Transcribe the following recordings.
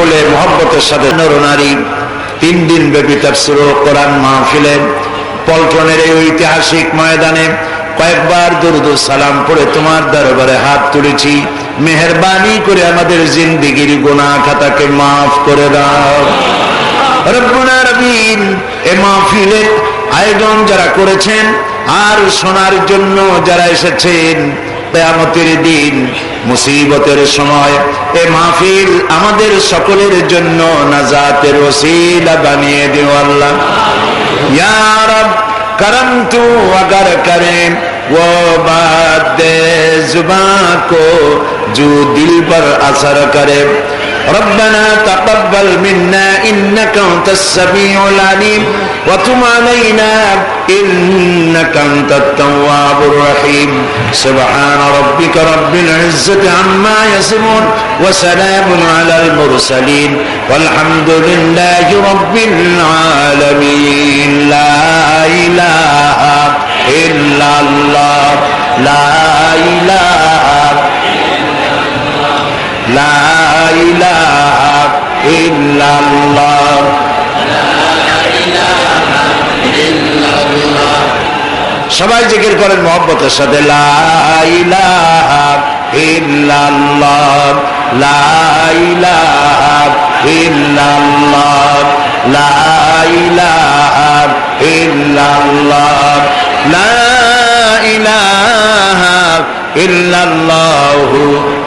খুলে মহব্বতের সাথে নরনারী তিন দিন ব্যাপী তাফসির ও কোরআন মাহফিলে, পল্টনের এই ঐতিহাসিক ময়দানে কয়েকবার দুরুদ সালাম পড়ে তোমার দরবারে হাত তুলেছি। মেহরবানি করে আমাদের জিন্দিগির গোনা খাতাকে মাফ করে দাও। আয়োজন যারা করেছেন আর শোনার জন্য যারা এসেছেন কেয়ামতের দিন মুসিবতের সময় এ মাহফিল আমাদের সকলের জন্য নাজাতের ওসিলা বানিয়ে দিও আল্লাহ ইয়া রব करम तू अगर करे वो बात जुबा को जो दिल पर असर करे ربنا تقبل منا انك انت السميع العليم وتب علينا إنك أنت التواب الرحيم. سبحان ربك رب العزة عما يصفون وسلام على المرسلين والحمد لله رب العالمين. لا إله إلا الله. لا إله لا إله إلا الله. সবাই জিকির করেন মহব্বতের সাথে ইল্লাল্লাহু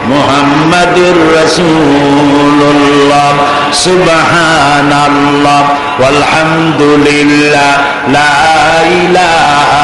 মুহাম্মাদুর রাসূলুল্লাহ সুবহানাল্লাহ ওয়ালহামদুলিল্লাহ লা ইলাহা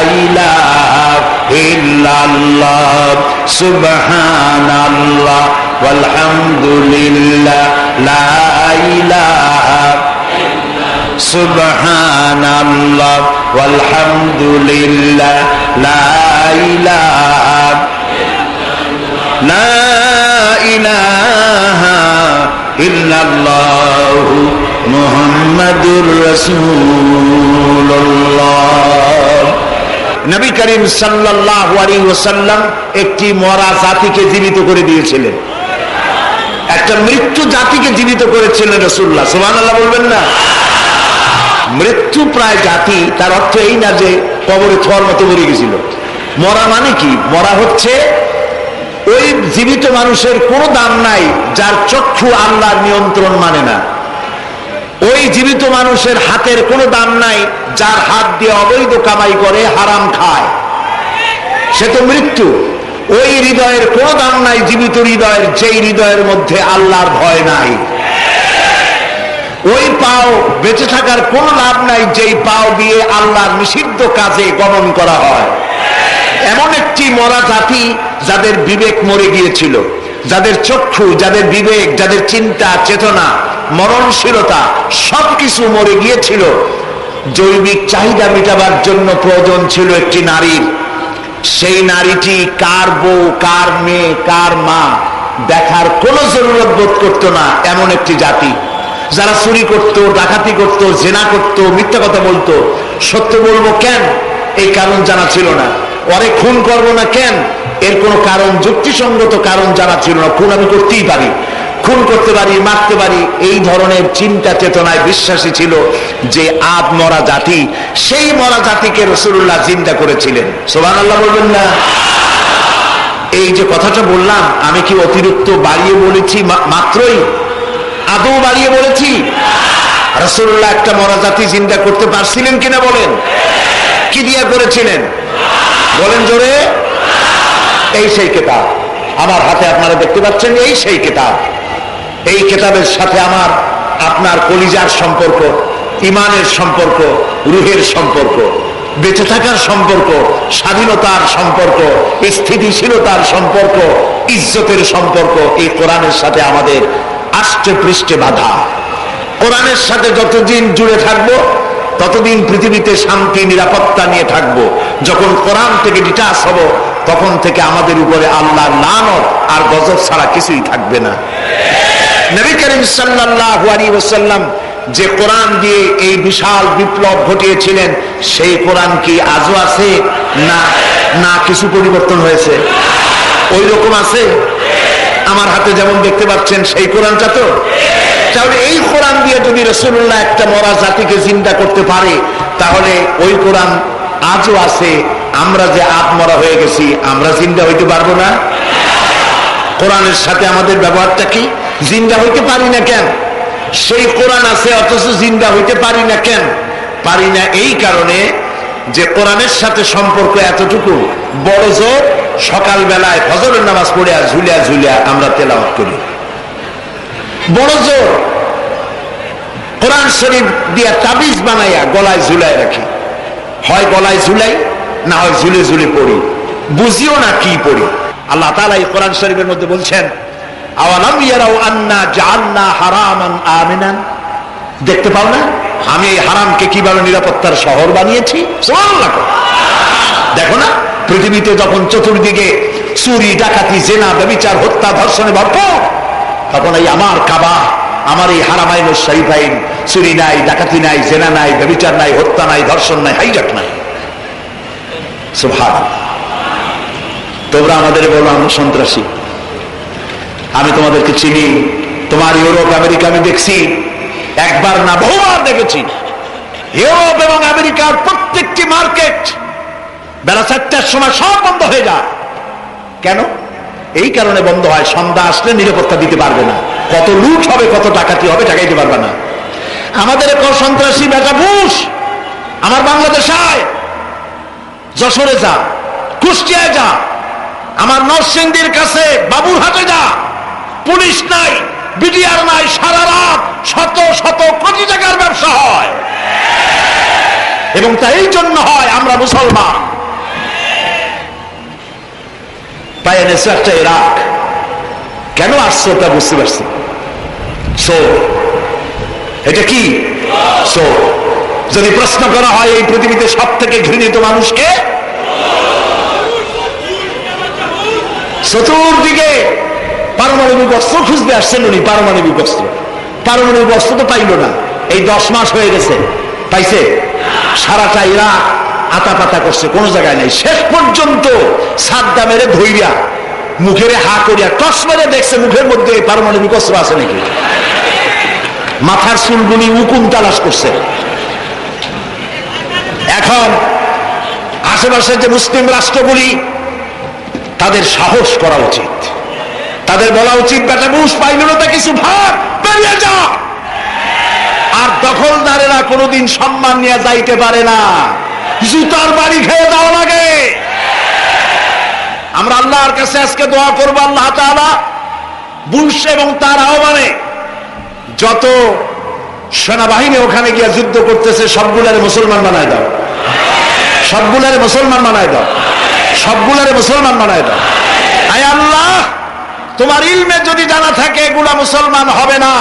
لا إله إلا الله سبحان الله والحمد لله لا إله سبحان الله والحمد لله لا إله لا إله إلا الله محمد رسول الله নবী করিম ওয়াসাল্লাম একটি মরা জাতিকে জীবিত করে দিয়েছিলেন। একটা মৃত্যু জাতিকে জীবিত করেছিলেন রসুল্লাহ সুবহানাল্লাহ বলবেন না? মৃত্যু প্রায় জাতি, তার অর্থ এই না যে কবরে থর মতো মরে গেছিল। মরা মানে কি? মরা হচ্ছে ওই জীবিত মানুষের কোনো দাম নাই, যার চক্ষু আল্লাহর নিয়ন্ত্রণ মানে না। ওই জীবিত মানুষের হাতের কোনো দাম নাই যার হাত দিয়ে অবৈধ কামাই করে হারাম খায়। সে তো মৃত্যু। ওই হৃদয়ের কোন দাম নাই, জীবিত হৃদয়ের, যেই হৃদয়ের মধ্যে আল্লাহর ভয় নাই। ওই পাও বেঁচে থাকার কোন লাভ নাই, যেই পাও দিয়ে আল্লাহর নিষিদ্ধ কাজে গমন করা হয়। এমন একটি মরা জাতি যাদের বিবেক মরে গিয়েছিল, যাদের চক্ষু, যাদের বিবেক, যাদের চিন্তা, চেতনা, মরণশীলতা সবকিছু মরে গিয়েছিল জৈবিক চাহিদা মেটাবার জন্য প্রয়োজন ছিল একটি নারীর সেই নারীটি কার বউ, কার মেয়ে, কার মা দেখার কোনো জরুরত বোধ করতো না এমন একটি জাতি। যারা চুরি করত, ডাকাতি করত, জেনা করত, মিথ্যা কথা বলতো, সত্য বলব কেন? এই কারণ জানা ছিল না। অরে খুন করব না কেন? এর কোনো কারণ, যুক্তিসঙ্গত কারণ জানা ছিল না। খুন আমি করতেই পারি। খুন করতে পারি, মারতে পারি, এই ধরনের চিন্তা চেতনায় বিশ্বাসী ছিল যে আদ মরা জাতি, সেই মরা জাতিকে রসুল্লাহ চিন্তা করেছিলেন। সোহান আল্লাহ বলবেন না। এই যে কথাটা বললাম, আমি কি অতিরিক্ত বাড়িয়ে বলেছি? মাত্রই? আদৌ বাড়িয়ে বলেছি? রসুল্লাহ একটা মরা জাতি চিন্তা করতে পারছিলেন কিনা বলেন? কি দিয়া করেছিলেন? বলেন জোরে। এই সেই কেতাব। আমার হাতে আপনারা দেখতে পাচ্ছেন, এই সেই কেতাব। এই কেতাবের সাথে আমার আপনার কলিজার সম্পর্ক, ইমানের সম্পর্ক, রুহের সম্পর্ক, বেঁচে থাকার সম্পর্ক, স্বাধীনতার সম্পর্ক, স্থিতিশীলতার সম্পর্ক, ইজ্জতের সম্পর্ক এই কোরআনের সাথে আমাদের আষ্টে পৃষ্ঠে বাধা। কোরআনের সাথে যতদিন জুড়ে থাকব, ততদিন পৃথিবীতে শান্তি, নিরাপত্তা নিয়ে থাকব। যখন কোরআন থেকে ডিটাস হব, তখন থেকে আমাদের উপরে আল্লাহ নানত আর গজব ছাড়া কিছুই থাকবে না। নবী করিম সাল্লাল্লাহু আলাইহি ওয়াসাল্লাম যে কোরআন দিয়ে এই বিশাল বিপ্লব ঘটিয়েছিলেন, সেই কোরআন কি আজও আছে? না না, কিছু পরিবর্তন হয়েছে। ওই রকম আছে? আমার হাতে যেমন দেখতে পাচ্ছেন, সেই কোরআনটা তো? তাহলে এই কোরআন দিয়ে যদি রসুল্লাহ একটা মরা জাতিকে চিন্তা করতে পারে, তাহলে ওই কোরআন আজও আছে। আমরা যে আত্মরা হয়ে গেছি, আমরা চিন্তা হইতে পারব না? কোরআনের সাথে আমাদের ব্যবহারটা কি? জিন্দা হইতে পারি না কেন? সেই কোরআন আছে, অথচ জিন্দা হইতে পারি না কেন? পারি না এই কারণে যে কোরআনের সাথে সম্পর্ক এতটুকু বড় জোর সকাল বেলায় ফজরের নামাজ পড়িয়া ঝুলিয়া ঝুলিয়া আমরা তেলাওয়াত করি। বড় জোর। কোরআন শরীফ দিয়া তাবিজ বানাইয়া গলায় ঝুলাই রাখি। হয় গলায় ঝুলাই, না হয় ঝুলে ঝুলে পড়ি। বুঝিও না কি পড়ি। আল্লাহ তাআলা এই কোরআন শরীফের মধ্যে বলছেন দেখতে পাও না? আমি এই হারামকে কীভাবে নিরাপত্তার শহর বানিয়েছি? দেখো না, পৃথিবীতে যখন চতুর্দিকে চুরি, ডাকাতি, জেনা, ব্যবিচার, হত্যা, ধর্ষণে ভরপুর, তখন এই আমার কাবা, আমার এই হারামাইন শরীফাইন, চুরি নাই, ডাকাতি নাই, জেনা নাই, ব্যবিচার নাই, হত্যা নাই, ধর্ষণ নাই, হাইজাক নাই। তোমরা আমাদের বলো, আমরা সন্ত্রাসী। আমি তোমাদেরকে চিনি। তোমার ইউরোপ, আমেরিকা আমি দেখছি। একবার না বহুবার দেখেছি। ইউরোপ এবং আমেরিকার প্রত্যেকটি মার্কেট বেলা চারটার সময় সব বন্ধ হয়ে যায়। কেন? এই কারণে বন্ধ হয়, সন্ধ্যা আসলে নিরাপত্তা দিতে পারবে না। কত লুট হবে, কত ডাকাতি হবে টাকাইতে পারবে না। আমাদের এক সন্ত্রাসী বেটা বুশ, আমার বাংলাদেশ আয়। যশোরে যা, কুষ্টিয়ায় যা, আমার নরসিংদীর কাছে বাবুরহাটে যা। পুলিশ নাই, বিডিআর নাই, সারা রাত শত শত কোটি টাকার ব্যবসা হয়। এবং তা এই জন্য হয় আমরা মুসলমান। তাই এনেছে একটা ইরাক। কেন আসছে তা বুঝতে পারছি এটা কি? সো যদি প্রশ্ন করা হয় এই পৃথিবীতে সব থেকে ঘৃণিত মানুষকে, চতুর্দিকে পারমাণবিক অস্ত্র খুঁজতে আসছেন উনি, পারমাণবিক অস্ত্র। পারমাণবিক অস্ত্র তো পাইল না। এই দশ মাস হয়ে গেছে। পাইছে? সারাটা ইরাক আতা পাতা করছে, কোনো জায়গায় নাই। শেষ পর্যন্ত সাদ্দা মেরে ধৈর্যা মুখের হা করিয়া টস মেরে দেখছে মুখের মধ্যে পারমাণবিক অস্ত্র আছে নাকি। মাথার চুলগুলি উকুন তালাশ করছে। এখন আশেপাশের যে মুসলিম রাষ্ট্রগুলি, তাদের সাহস করা উচিত। তাদের বলা উচিত, বেটা বুস পাইল না কিছু ভাগ, বেরিয়ে যা। আর দখলদারেরা কোনোদিন সম্মান নিয়ে যাইতে পারে না। জুতার বাড়ি খেয়ে দেওয়া লাগে। আমরা আল্লাহর কাছে আজকে দোয়া করব, আল্লাহ তাআলা বুশ এবং তার আহ্বানে যত সেনাবাহিনী ওখানে গিয়ে যুদ্ধ করতেছে, সবগুলারে মুসলমান বানায় দাও। সবগুলারে মুসলমান বানায় দাও। সবগুলারে মুসলমান বানায় দাও। আয় আল্লাহ! তোমার ইলমে যদি জানা থাকে এগুলা মুসলমান হবে না,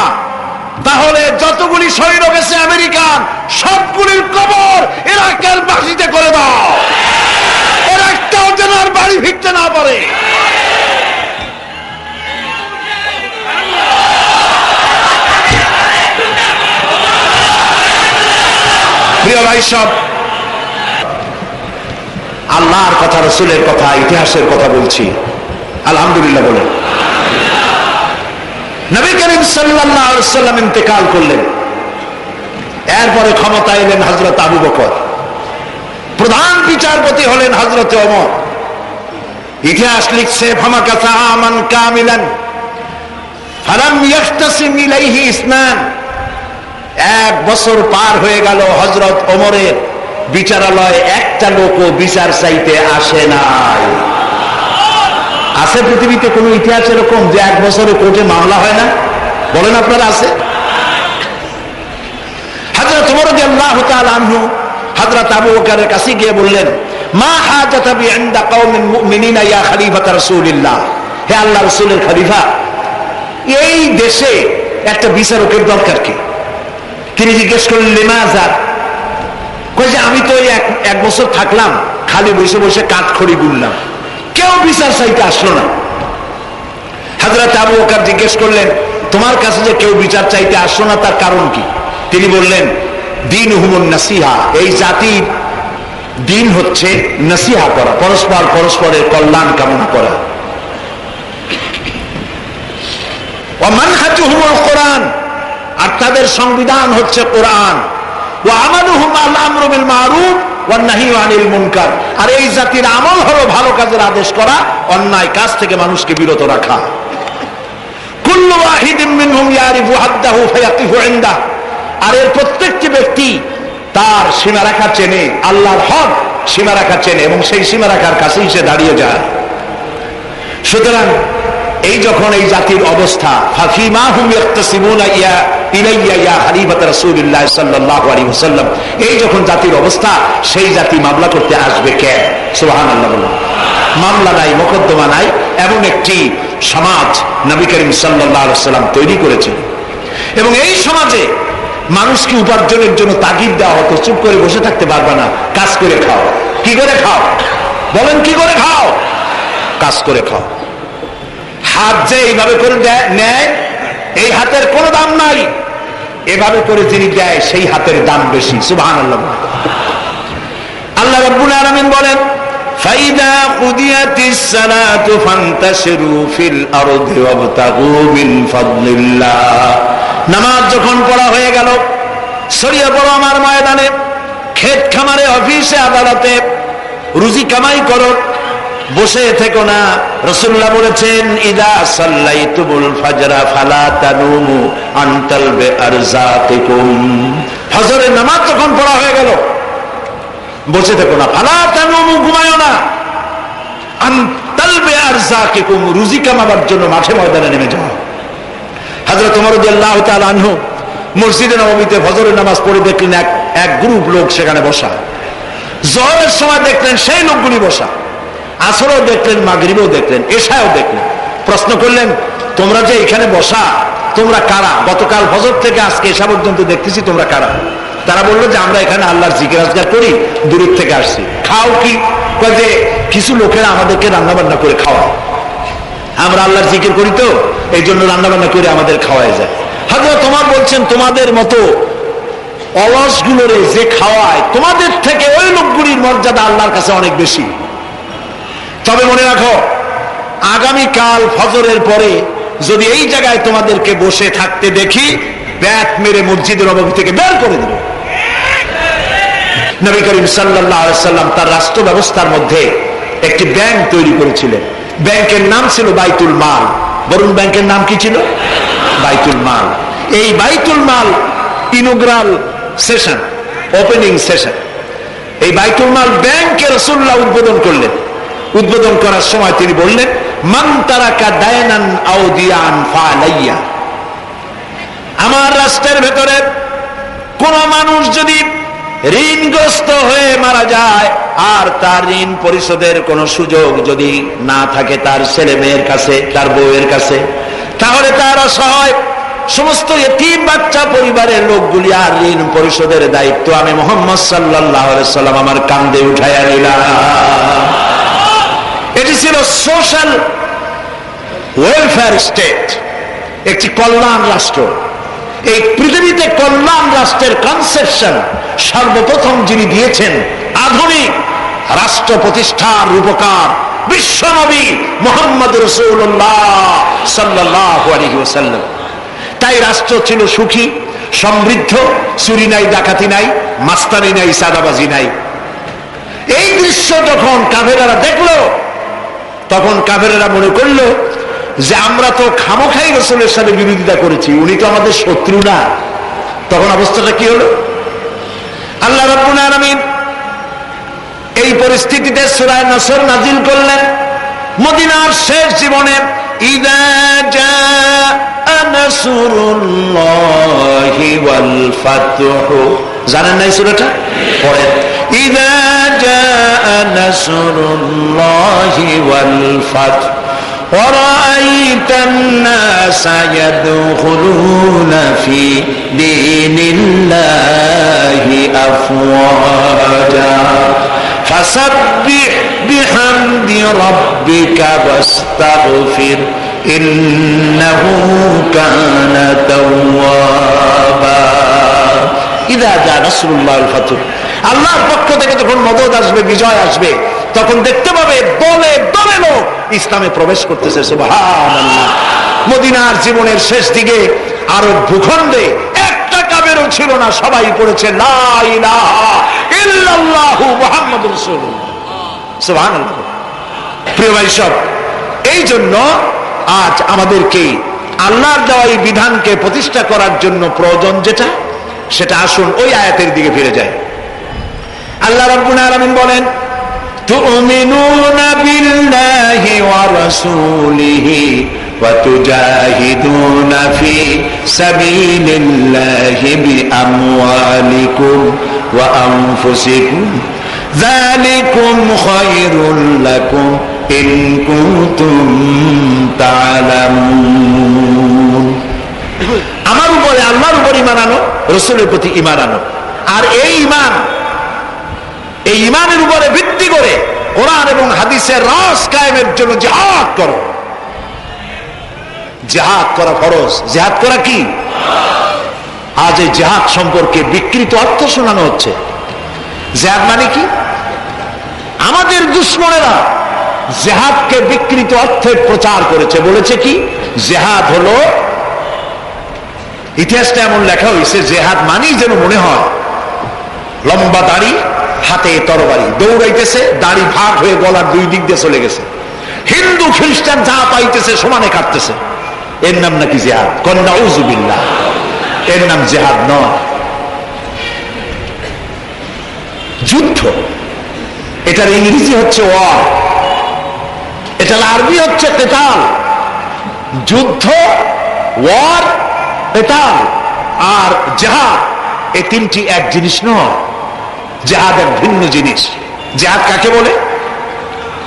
তাহলে যতগুলি সৈন্য গেছে আমেরিকান সবগুলির কবর ইরাকের বাসিতে করে দাও। এর একটাও যেন আর বাড়ি ফিরতে না পারে। প্রিয় ভাই সব, আল্লাহর কথা, রসুলের কথা, ইতিহাসের কথা বলছি। আলহামদুলিল্লাহ বলেন। করিম সাল্লাম ইন্তেকাল করলেন। এরপরে ক্ষমতা এলেন হজরত আবু বকর। প্রধান বিচারপতি হলেন হজরত অমর ইতিহাস লিখছে ইসনান। এক বছর পার হয়ে গেল হজরত ওমরের বিচারালয়ে, একটা লোকও বিচার চাইতে আসে নাই। আছে পৃথিবীতে কোন ইতিহাস এরকম যে এক বছরে কোর্টে মামলা হয় না? বলেন আপনারা আছে? হযরত আবু বকরের কাছে গিয়ে বললেন, মা হে আল্লাহ এই দেশে একটা বিচারকের দরকার কি? তিনি জিজ্ঞেস করলেন, লিমাজা? কই যে, আমি তো এক এক বছর থাকলাম, খালি বসে বসে কাঠ খড়ি গুনলাম কেউ বিচার চাইতে আসলো না। হাজরত আবু বকর জিজ্ঞেস করলেন তোমার কাছে যে কেউ বিচার চাইতে আসলো না, তার কারণ কি? তিনি বললেন দিন হুমুন নাসিহা। এই জাতির দিন হচ্ছে নাসিহা করা, পরস্পর পরস্পরের কল্যাণ কামনা করা। আর তাদের সংবিধান হচ্ছে কোরআন। আর এই জাতির আমল হলো ভালো কাজের আদেশ করা, অন্যায় কাজ থেকে মানুষকে বিরত রাখা। আর এর প্রত্যেকটি ব্যক্তি তার চেনে, আল্লাহর হক চেনে এবং সেই কাছেই সে দাঁড়িয়ে যায়। সুতরাং এই যখন এই জাতির অবস্থা এই যখন জাতির অবস্থা, সেই জাতি মামলা করতে আসবে কে? মামলা নাই, মোকদ্দমা নাই, এমন একটি সমাজ নবী করিম আলাইহি তৈরি করেছেন। এবং এই সমাজে মানুষকে উপার্জনের জন্য তাগিদ দেওয়া হতো, চুপ করে বসে থাকতে পারবে না, কাজ করে খাও। কি করে খাও? বলেন, কি করে খাও? কাজ করে খাও। হাত যে এইভাবে করে নেয়, এই হাতের কোনো দাম নাই। এভাবে করে যিনি দেয়, সেই হাতের দাম বেশি। সুবহান আল্লাহ আল্লাহ রব্বুল আলামিন বলেন ফাইদা কুদিয়াতিস সালাতু ফান্তাশিরু ফিল আরদি ওয়াবতাগু মিন ফাদলিল্লাহ। নামাজ যখন পড়া হয়ে গেল ছড়িয়ে পড়ো আমার ময়দানে ক্ষেত খামারে, অফিসে, আদালতে, রুজি কামাই করো, বসে থেকো না। রসুল্লাহ বলেছেন, ইদা সাল্লাই তুমুল ফাজরা ফালা তানুমু আন্তাল বে আরজাতিকুম। ফজরের নামাজ যখন পড়া হয়ে গেল বসে থেকো না ফালা তানুমু ঘুমায়ো না। সময় দেখলেন সেই বসা। দেখলেন, মাগরিবও দেখলেন দেখলেন। প্রশ্ন করলেন, তোমরা যে এখানে বসা, তোমরা কারা? গতকাল ফজর থেকে আজকে এসা পর্যন্ত দেখতেছি তোমরা কারা? তারা বলল যে আমরা এখানে আল্লাহর জিকির আজগার করি, দূরের থেকে আসছি। খাও কি? যে কিছু লোকেরা আমাদেরকে রান্না বান্না করে খাওয়ায়। আমরা আল্লাহর জিকির করি তো এই জন্য রান্না বান্না করে আমাদের খাওয়ায় যায়। হয়তো তোমার বলছেন, তোমাদের মতো অলসগুলোরে যে খাওয়ায়, তোমাদের থেকে ওই লোকগুলির মর্যাদা আল্লাহর কাছে অনেক বেশি। তবে মনে রাখো, আগামীকাল ফজরের পরে যদি এই জায়গায় তোমাদেরকে বসে থাকতে দেখি, ব্যাট মেরে মসজিদের নবমী থেকে বের করে দেবে। নবী করিম সাল্লাম তার রাষ্ট্র ব্যবস্থার মধ্যে একটি ব্যাংক তৈরি করেছিলেন। ব্যাংকের নাম ছিল বাইতুল মাল। বরুণ ব্যাংকের নাম কি ছিল? বাইতুল মাল। এই বাইতুল মাল ইনোগ্রাল সেশন, ওপেনিং সেশন। এই বাইতুল মাল ব্যাংকে রসুল্লাহ উদ্বোধন করলেন। উদ্বোধন করার সময় তিনি বললেন, মান তারাকা দায়নান আমার রাষ্ট্রের ভেতরে কোন মানুষ যদি ঋণগ্রস্ত হয়ে মারা যায়, আর তার ঋণ পরিশোধের কোনো সুযোগ যদি না থাকে তার ছেলে মেয়ের কাছে, তার বউয়ের কাছে, তাহলে তার অসহায় সমস্ত এতিম বাচ্চা পরিবারের লোকগুলি আর ঋণ পরিশোধের দায়িত্ব আমি মোহাম্মদ সাল্লাহ সাল্লাম আমার কান্দে উঠাইয়া নিলাম এটি ছিল সোশ্যাল ওয়েলফেয়ার স্টেট, একটি কল্যাণ রাষ্ট্র। এই পৃথিবীতে কল্যাণ রাষ্ট্রের কনসেপশন সর্বপ্রথম যিনি দিয়েছেন আধুনিক রাষ্ট্র প্রতিষ্ঠার রূপকার বিশ্বনবী মোহাম্মদ রসুল্লাহ তাই রাষ্ট্র ছিল সুখী, সমৃদ্ধ, চুরি নাই, ডাকাতি নাই, মাস্তানি নাই সাদাবাজি নাই। এই দৃশ্য যখন কাভেরারা দেখল, তখন কাভেরেরা মনে করল যে আমরা তো খামোখাই রসুলের সাথে বিরোধিতা করেছি, উনি তো আমাদের শত্রু না। তখন অবস্থাটা কি হলো? আল্লাহ রব্বুল এই পরিস্থিতিতে সুরায় নসর নাজিল করলেন। মদিনার শেষ জীবনে, ইদা জানেন নাই সুরাটা? পড়েন। ইদা জা নাসরুল্লাহি ورأيت الناس يدخلون في دين الله أفواجا فسبح بحمد ربك واستغفر إنه كان توابا ইদা যা নাসরুল্লাহ ফাতুহ আল্লাহর পক্ষ থেকে যখন মদত আসবে বিজয় আসবে তখন দেখতে পাবে দলে দলে লোক ইসলামে প্রবেশ করতেছে মদিনার জীবনের শেষ দিকে আরব ভূখণ্ডে একটা কাবেরও ছিল না, সবাই পড়েছে প্রিয় ভাই সব, এই জন্য আজ আমাদেরকে আল্লাহর দেওয়া এই বিধানকে প্রতিষ্ঠা করার জন্য প্রয়োজন যেটা, সেটা আসুন ওই আয়াতের দিকে ফিরে যায় আল্লাহ রাব্বুল আলামিন বলেন ওয়া রাসূলিহি ওয়া তুজাহিদুনা ফি সাবিলিল্লাহি বিআমওয়ালিকুম ওয়া আনফুসিকুম যালিকুম খায়রুল লাকুম ইন কুনতুম তা'লামুন আমার উপরে, আল্লাহর উপর ইমান আনো, রসুলের প্রতি ইমান আনো। আর এই ইমান এই ইমানের উপরে ভিত্তি করে কোরআন এবং হাদিসের রস কায়েমের জন্য জেহাদ করো। জেহাদ করা ফরজ। জেহাদ করা কি? আজ এই জেহাদ সম্পর্কে বিকৃত অর্থ শোনানো হচ্ছে। জেহাদ মানে কি? আমাদের দুশ্মনেরা জেহাদকে বিকৃত অর্থে প্রচার করেছে। বলেছে কি? জেহাদ হলো, ইতিহাসটা এমন লেখা হয়েছে, জেহাদ মানেই যেন মনে হয়, লম্বা দাড়ি হাতে তরবারি, দৌড়াইতেছে, দাড়ি ভাগ হয়ে গলার দুই দিক দিয়ে চলে গেছে। হিন্দু, খ্রিস্টান যা পাইতেছে সমানে কাটতেছে। এর নাম নাকি জেহাদ? কন্যা উজুবিল্লা এর নাম জেহাদ নয়। যুদ্ধ। এটার ইংরেজি হচ্ছে ওয়ার। এটার আরবি হচ্ছে কেতাল। যুদ্ধ, ওয়ার, কেতাল আর জেহাদ। এই তিনটি এক জিনিস নয়। জেহাদ এক ভিন্ন জিনিস। জেহাদ কাকে বলে?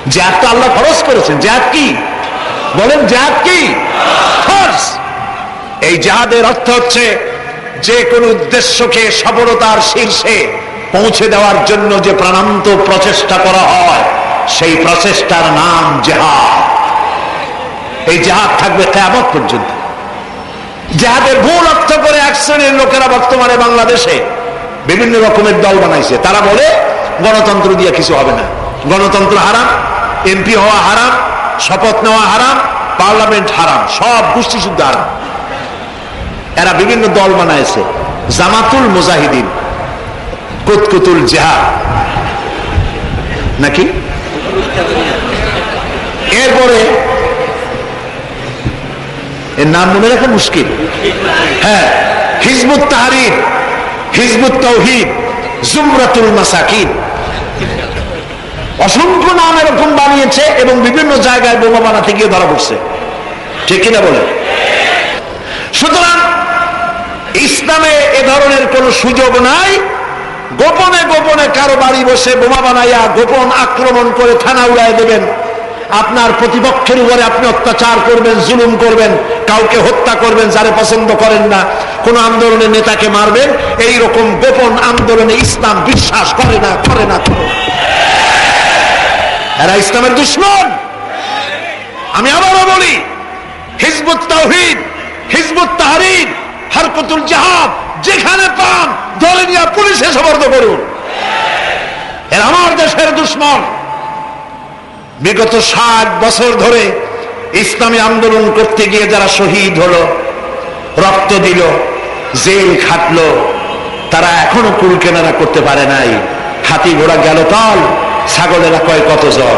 জেহাদ তো আল্লাহ ফরজ করেছেন। জেহাদ কি? বলেন, জেহাদ কি? এই জেহাদের অর্থ হচ্ছে যে কোনো উদ্দেশ্যকে, সফলতার শীর্ষে পৌঁছে দেওয়ার জন্য যে প্রাণান্ত প্রচেষ্টা করা হয়, সেই প্রচেষ্টার নাম জেহাদ। এই জেহাদ থাকবে কেমন পর্যন্ত। জেহাদের ভুল অর্থ করে এক শ্রেণির লোকেরা বর্তমানে বাংলাদেশে বিভিন্ন রকমের দল বানাইছে। তারা বলে, গণতন্ত্র দিয়ে কিছু হবে না। গণতন্ত্র হারাম, এমপি হওয়া হারাম, শপথ নেওয়া হারাম, পার্লামেন্ট হারাম, সব গোষ্ঠী শুদ্ধ হারাম। এরা বিভিন্ন দল বানাইছে। জামাতুল মুজাহিদিন, কুতকুতুল জেহাদ। নাকি? এরপরে, এর নাম মনে রাখা মুশকিল। হ্যাঁ হিজবুত তাহারির। হিজবুত তৌহিদ, জুমরাতুল অসংখ্য নাম এরকম বানিয়েছে এবং বিভিন্ন জায়গায় বোমা বানাতে গিয়ে ধরা পড়ছে। ঠিক কিনা বলে? সুতরাং ইসলামে এ ধরনের কোন সুযোগ নাই। গোপনে গোপনে কারও বাড়ি বসে বোমা বানাইয়া গোপন আক্রমণ করে থানা উড়াই দেবেন। আপনার প্রতিপক্ষের উপরে আপনি অত্যাচার করবেন, জুলুম করবেন, কাউকে হত্যা করবেন, যারে পছন্দ করেন না, কোন আন্দোলনের নেতাকে মারবেন এই রকম গোপন আন্দোলনে ইসলাম বিশ্বাস করে না করে না, করে এরা ইসলামের দুশ্মন। আমি আবারও বলি, হিজবুত তাওহিদ, হিজবুত তাহরির, হরকতুল জাহাদ, যেখানে পান, ধরে নিয়ে পুলিশে সমর্থ করুন। এরা আমার দেশের দুশ্মন। বিগত ষাট বছর ধরে ইসলামী আন্দোলন করতে গিয়ে যারা শহীদ হলো, রক্ত দিল, জেল খাটলো, তারা এখনও কুল কেনারা করতে পারে নাই। হাতি ঘোড়া গেল তল ছাগলেরা কয় কত জ্বর।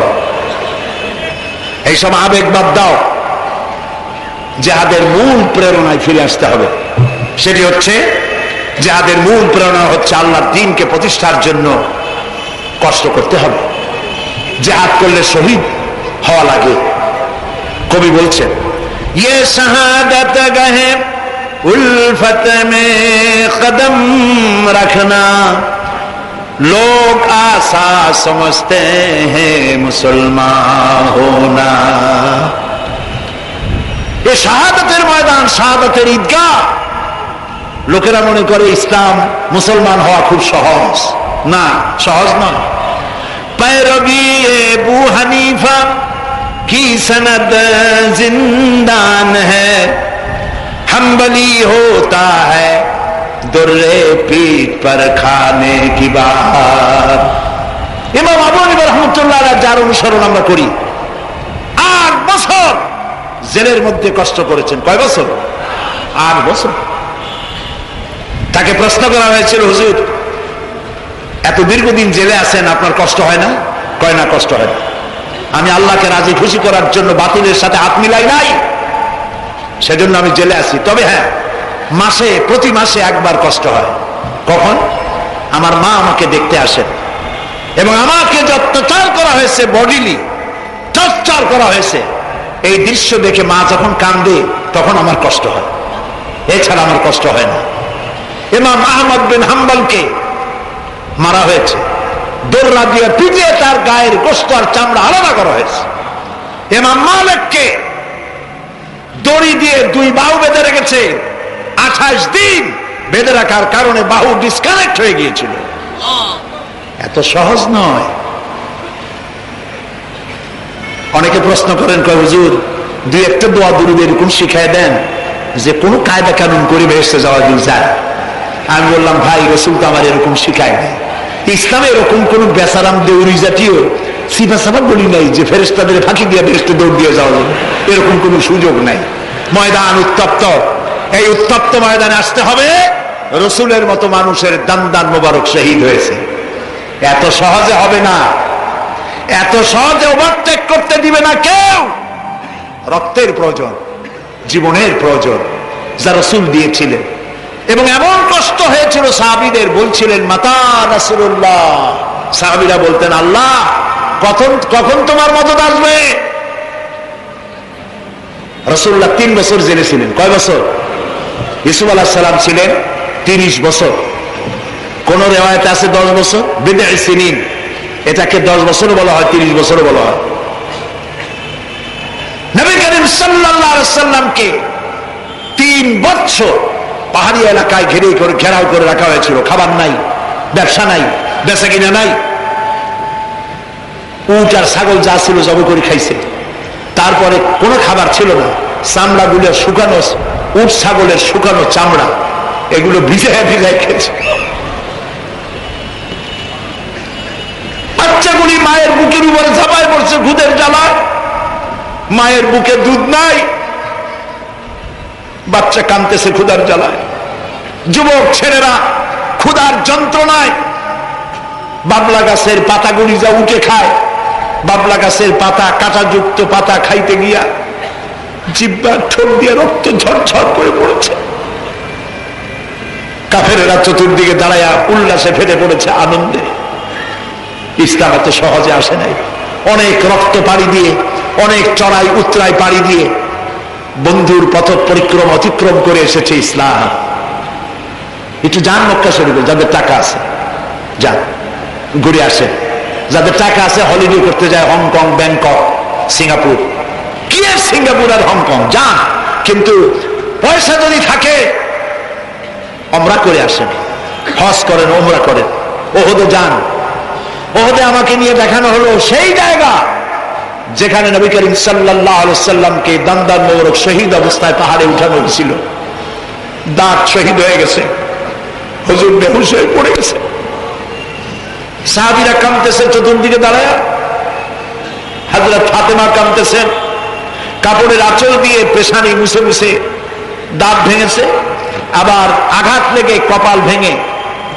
এইসব আবেগ বাদ দাও। যাহাদের মূল প্রেরণায় ফিরে আসতে হবে। সেটি হচ্ছে যাহাদের মূল প্রেরণা হচ্ছে আল্লাহর দিনকে প্রতিষ্ঠার জন্য কষ্ট করতে হবে। জেহাদ করলে শহীদ হওয়া লাগে কবি বলছেন ইয়ে শাহাদত গহে উলফত মে কদম রাখনা लोग आशा समझते हैं मुसलमान होना এ শাহাদাতের ময়দান শাহাদাতের ঈদগাহ লোকেরা মনে করে ইসলাম মুসলমান হওয়া খুব সহজ না সহজ নয় पैरवी अबू हनीफा की सनद जिंदान है हम्बली होता है दुर्रे पीठ पर खाने की बात ইমাম আবু হানিফা রহমতুল্লাহ আলাইহি যার অনুসরণ আমরা করি আট বছর জেলের মধ্যে কষ্ট করেছেন কয় বছর আট বছর তাকে প্রশ্ন করা হয়েছিল হুজুর এত দীর্ঘদিন জেলে আছেন, আপনার কষ্ট হয় না? কয় না, কষ্ট হয় না। আমি আল্লাহকে রাজি খুশি করার জন্য বাতিলের সাথে হাত মিলাই নাই। সেজন্য আমি জেলে আছি। তবে হ্যাঁ মাসে, প্রতি মাসে একবার কষ্ট হয়। কখন? আমার মা আমাকে দেখতে আসেন। এবং আমাকে যে অত্যাচার করা হয়েছে বডিলি টর্চার করা হয়েছে, এই দৃশ্য দেখে মা যখন কান্দে, তখন আমার কষ্ট হয়। এছাড়া আমার কষ্ট হয় না। ইমাম আহমদ বিন হাম্বলকে মারা হয়েছে। দৌড়া দিয়ে পিটিয়ে তার গায়ের গোস্ত আর চামড়া আলাদা করা হয়েছে। এমাম মালিককে দড়ি দিয়ে দুই বাহু বেঁধে রেখেছে। আঠাশ দিন বেঁধে রাখার কারণে বাহু ডিসকানেক্ট হয়ে গিয়েছিল। এত সহজ নয়। অনেকে প্রশ্ন করেন হুজুর, দুই একটা দোয়া দুরুদ এরকম শিখাই দেন যে কোনো কায়দা কানুন করে ভেসে যাওয়া যায়। আমি বললাম, ভাই, রসুল তো আমার এরকম শিখায় নাই। ইসলামে এরকম কোন বেসারাম দেউরি জাতীয় সিফা সাফা বলি নাই যে ফেরেস্তাদের ফাঁকি দিয়ে ফেরেস্তে দৌড় দিয়ে যাওয়া যাবে এরকম কোনো সুযোগ নাই। ময়দান উত্তপ্ত। এই উত্তপ্ত ময়দানে আসতে হবে। রসুলের মতো মানুষের দান দান মোবারক শহীদ হয়েছে। এত সহজে হবে না। এত সহজে ওভারটেক করতে দিবে না কেউ। রক্তের প্রয়োজন, জীবনের প্রয়োজন, যা রসুল দিয়েছিলেন। এবং এমন কষ্ট হয়েছিল সাহাবিদের, বলছিলেন, মাতা রাসুল্লাহ সাহাবিরা বলতেন, আল্লাহ, কখন কখন তোমার মদত আসবে? রসুল্লাহ তিন বছর জেলে ছিলেন। কয় বছর? ইসুফ আলাহ সালাম ছিলেন তিরিশ বছর। কোন রেওয়ায়তে আছে দশ বছর? বিদে সিনিন। এটাকে দশ বছর বলা হয়, তিরিশ বছর বলা হয়। নবী করিম আলাইহি সাল্লামকে তিন বছর পাহাড়ি এলাকায় ঘেরে করে, ঘেরাও করে রাখা হয়েছিল। খাবার নাই, ব্যবসা নাই, বেচা কিনা নাই। উট আর ছাগল যা ছিল জব করে খাইছে। তারপরে কোনো খাবার ছিল না। চামড়া গুলো শুকানো, উট ছাগলের শুকানো চামড়া, এগুলো ভিজায় ভিজায় খেয়েছে। বাচ্চাগুলি মায়ের বুকের উপরে চাপায় পড়ছে ভূতের জ্বালায়। মায়ের বুকে দুধ নাই। বাচ্চা কানতেছে ক্ষুদার জ্বালায়। যুবক ছেলেরা ক্ষুদার যন্ত্রণায় বাবলা গাছের পাতাগুলি যা উঠে খায়। বাবলা গাছের পাতা, কাঁটাযুক্ত পাতা খাইতে গিয়া জিব্বার ঠোক দিয়ে রক্ত ঝরঝর করে পড়েছে। কাফেরেরা চতুর্দিকে দাঁড়ায়া উল্লাসে ফেটে পড়েছে আনন্দে। ইসলাম এত সহজে আসে নাই। অনেক রক্ত পাড়ি দিয়ে, অনেক চড়াই উত্তরায় পাড়ি দিয়ে বন্ধুর পথ পরিক্রম অতিক্রম করে এসেছে ইসলাম। একটু যান মক্কা শরীফে, যাদের টাকা আছে। যান ঘুরে আসে যাদের টাকা আছে, হলিডে করতে যায় হংকং, ব্যাংকক, সিঙ্গাপুর। কি আর সিঙ্গাপুর আর হংকং? যান। কিন্তু পয়সা যদি থাকে, অমরা করে আসেন। হজ করেন ওমরা করেন। ওহদে যান। ওহদে আমাকে নিয়ে দেখানো হলো সেই জায়গা যেখানে নবী করিম সাল্লাহ সাল্লামকে দান্দার মোরক শহীদ অবস্থায় পাহাড়ে উঠানো হয়েছিল। দাঁত শহীদ হয়ে গেছে। হজুর বেহুশ হয়ে পড়ে গেছে। সাহাবিরা কামতেছে চতুর্দিকে দাঁড়ায়। হাজরা ফাতেমা কামতেছেন কাপড়ের আঁচল দিয়ে পেশানি মুছে মুছে দাঁত ভেঙেছে, আবার আঘাত লেগে কপাল ভেঙে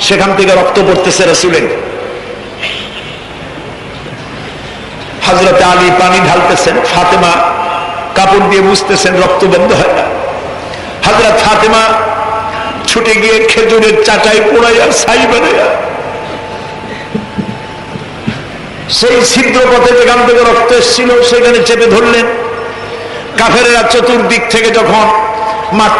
সেখান থেকে রক্ত পড়তেছে রসুলের। হজরত আলী পানি ঢালতেছেন, ফাতেমা কাপড় দিয়ে বুঝতেছেন রক্ত বন্ধ হয় না। হজরত ফাতেমা ছুটে গিয়ে খেজুরের চাটাই পোড়াইয়া ছাই বেড়াইয়া সেই ছিদ্র পথে যেখান থেকে রক্ত এসেছিল, সেখানে চেপে ধরলেন। কাফেরা চতুর্দিক থেকে যখন মাঠ